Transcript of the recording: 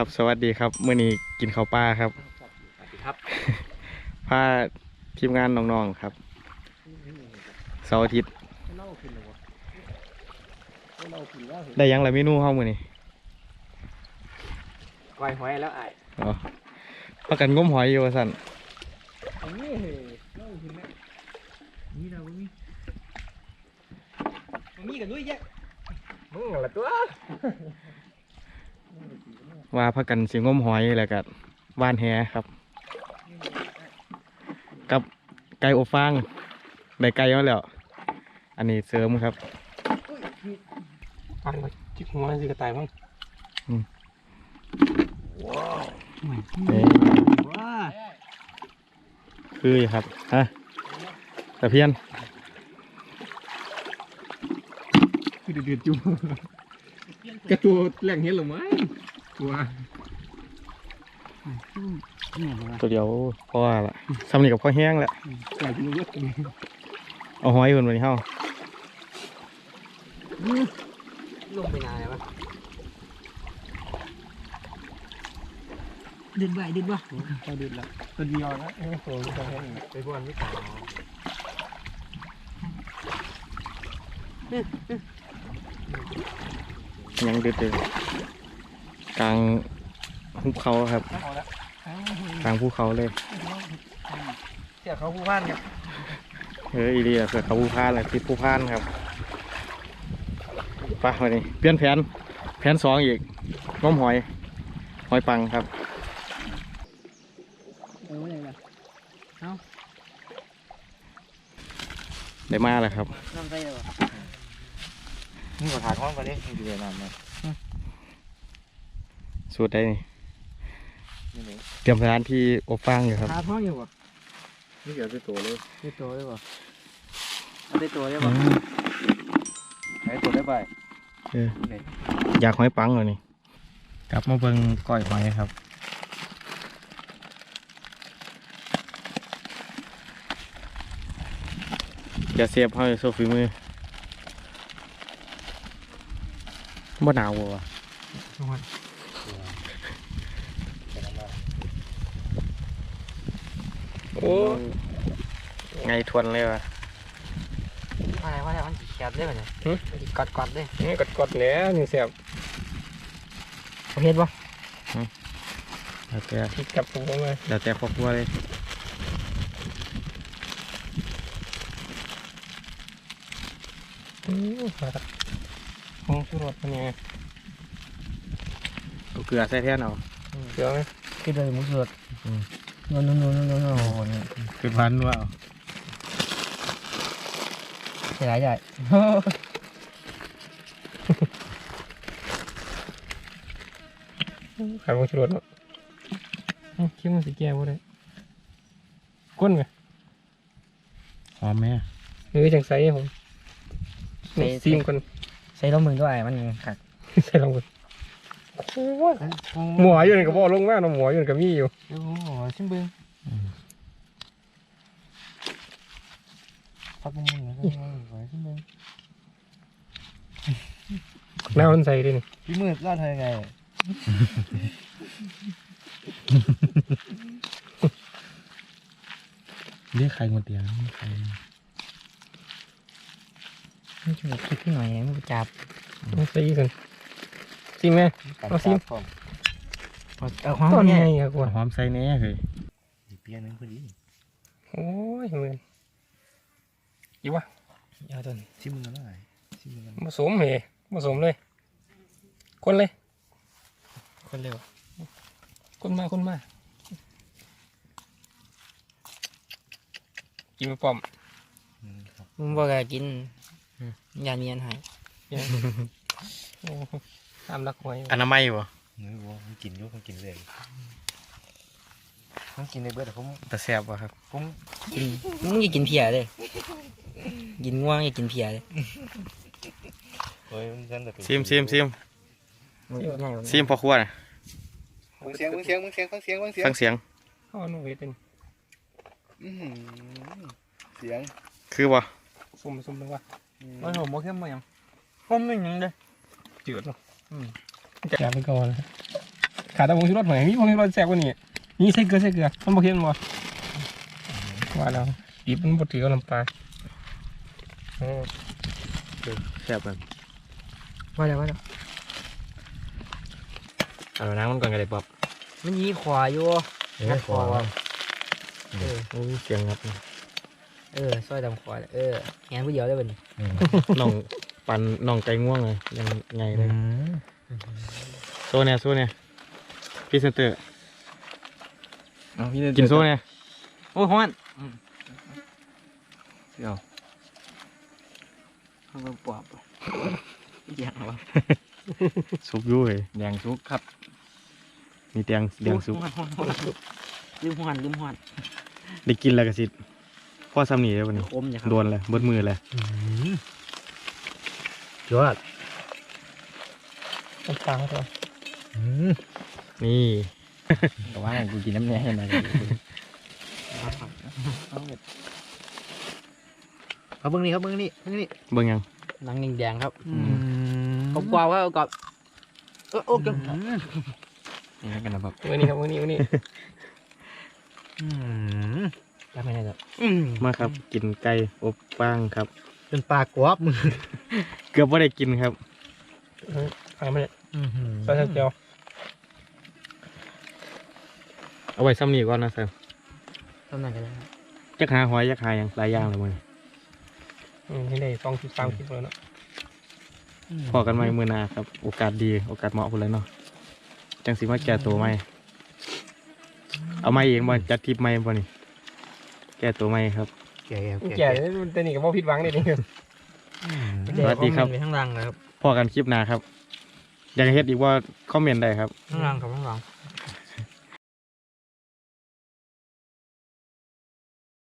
ครับ สวัสดีครับมื้อนี้กินข้าวปลาครับสวัสดีครับพาทีมงานน้องๆครับเสาร์อาทิตย์เล่าขึ้นเลยวะเล่าขึ้นแล้วได้หยังละเมนูเฮามื้อนี้ไวหอยแล้วไอ้อ๋อพากันงมหอยอยู่ว่าซั่นอันนี้เล่าขึ้นแล้วนี่เราไม่มีมันมีกันด้วยแยะมึงละตัว ว่าพากันสิงมหอยแล้วก็ว่านแหครับ กับไก่อบฟางได้ไก่มาแล้ว อันนี้เสริมครับฟังมาจิกหัวสิกระต่ายมั้งอืมว้าวเอ้ยว้าคืออยู่ครับฮะตะเพียนคือเดือดจุ่มกระตัวแหล่งเห็นหรือไม่ ตัวตัวเดียวเพราะว่าละซ้ำนี่กับข้าวแห้งแหละใหญ่จริงเยอะจริงเอาหอยคนวันนี้เฮาลงไปนานแล้วปะดึงไหวดึงวะไปดึกแล้วตัวเดียวนะโอ้โหตัวแค่นี้ไปบ้านไม่ต่อยังเดือดเลย กลางภูเขาครับเอาละกลางภูเขาเลยเสียเขาผู้บ้านเนี่ยเอออีเดียเสือเขาภูพานเลยติดภูพานครับไปวันนี้เปลี่ยนแผนแผนสองอีกง้มหอย หอยปังครับเอออะไรล่ะได้มาแล้วครับน้ำใส่เลยวะนี่ก็ถ่ายห้องกันดินี่ดูเลยนานไหม สูตรได้นี่นี่เลยเตรียมสถานที่อบฟางอยู่ครับทาท้องอยู่วะนี่เกี่ยวกับตัวเลยได้ตัวเลยวะได้ตัวเลยวะอืมไอ้ตัวได้ไปเอออยากหอยปังเลยนี่กลับมาเบิ่งก้อยหอยครับอย่าเสียบให้โซฟีมือบ่หนาวบ่วะ โอ้ไงทวนเลยวะอะไรวะเนี่ยมันสีเขียวได้ไหมเนี่ยมันสีกอดกอดได้นี่กดกดๆแล้วนี่เสียบประเภทวะแล้วแต่ผิดกับผมเลยแล้วแต่ครอบครัวเลยอือมาครับผงชูรสเป็นยังไงเอาเกลือใส่แทนเอาเกลือไหมคือเลยมุสด โน่นโน่นโน่นโน่นโน่นนี่คือพันว่าเอาใช่ไรใหญ่ขายผงชูรสเนาะอื้อคิดมันสีแก้วบ่ได้ก้นไหมหอมไหมเฮ้ยจังไสผมนี่ซีมกันใส่ลงมือด้วยมันกัดใส่ลง ไปหมออยู่นี่ก็บ่ลงมาเนาะหมออยู่นี่ก็มีอยู่โอ้โหชิมบึงฟักมึงมึงชิมบึงหน้ามันใส่ดินี่พี่มืดรอดเธอไงเรียกใครหมดเดียวใครนี่ช่วยคิดขึ้นหน่อยมันจับต้องใส่อีกกัน ซีมไหมเอาซิมเอาห้องต้นเนี่ใหยญ่ครับว่าหอมใส่แน่เลยเปียนึงพอดีโอ้ยเหมือนอยู่วะเอาต้นชิมมึงกันหน่อยชิมมึงกันผสมเหรผสมเลย คนเลย คนเร็วคนมาคนมากินไปป้อมมึงบอกว่ากินยาเนียนหายโอ้ ตามรักหวยอนามัยบ่เนื้อวัวผมกินอยุ่ผมกินเลยผมกินในเบิร์ดผมแต่แสบบ่ครับผมกินมึงอย่ากินเพียเลยกินง่วงอย่ากินเพียเลยเฮ้ยมันนั่นแต่เป็นซิมซิมซิมมึงง่ายกว่าซิมพอครัวนะมึงเสียงมึงเสียงมึงเสียงฟังเสียงฟังเสียงฟังเสียง ข้าวนุ่งเวทเป็นอื้อหือเสียงคือบ่สุ่มสุ่มเลยวะมันหอมบ่เข้มบ่ยังผมไม่ยังเลยจืดเนาะ จะไปก่อนเลยขาดแต่ผงชูรสหน่อยมีผงชูรสแซ่บกว่านี้นี่ใส่เกลือใส่เกลือมันบ่เค็มบ่ว่าแล้วดิบมันบ่ถือกับน้ำปลาโอ้แซ่บกันว่าแล้วว่าแล้วเอาน้ำมันก่อนก็ได้ป๊อบมันยีขวาอยู่งัดขวาว่ะเออโอ้ยเสียงงัดนะเออซอยดำขวาเออแงนผู้เดียวได้บ่นี่น้อง ปันน้องไก่ง่วงเลยยังไงเลยโซเนี่ยโซเนี่ยพรีเซนเตอร์เอาพี่กินโซเนี่ยโอ้ยฮ้อนเดี๋ยวมันเป็นปอบอีหยังวะซุปยุ่ยแดงสุกครับ มีเตียงเตียงซุปฮ้อนฮ้อนฮ้อนลืมฮ้อนลืมฮ้อนได้กินแล้วก็สิพ่อซ้ำนี่เลยวันนี้คมจ้ะครับโดนเลยเบิดมือเลย ยอดน้ำปลาครับนี่แต่ว่ากูกินน้ำแหน่ให้มาเอาเบิ่งนี่ครับเบิ่งนี่เบิ่งนี่เบิ่งยังหนังแดงๆครับกรอบกรอบครับกรอบเออโอ้ยนี่กันนะครับวันนี้ครับวันนี้วันนี้จำไม่ได้จ้ะมาครับกินไก่อบป้างครับ เป็นปลากรอบมือเกือบว่าได้กินครับฟังไม่ได้ใส่เจียวเอาไว้ซ้ำนี่ก่อนนะแซมทำนั่นกันเลยครับจักหาหอยจักหาหยังหลายอย่างเลยมันอืมนี่ได้สองสิบสามสิบแล้วเนาะพอกันไหมมือหนาครับ โอกาสดี โอกาสเหมาะคนเลยเนาะจังสิมาแก้ตัวไหมเอาไม่เองบ่จัดทริปไม่บ่นี่แก้ตัวไม่ครับ แก่ๆแก่แต่นี่ก็บ่ผิดหวังเลยนี่สวัสดีครับไปข้างล่างเลยครับพอกันคลิปหน้าครับ อยากให้เฮ็ดอีกว่าคอมเมนต์ได้ครับข้างล่างครับข้างล่าง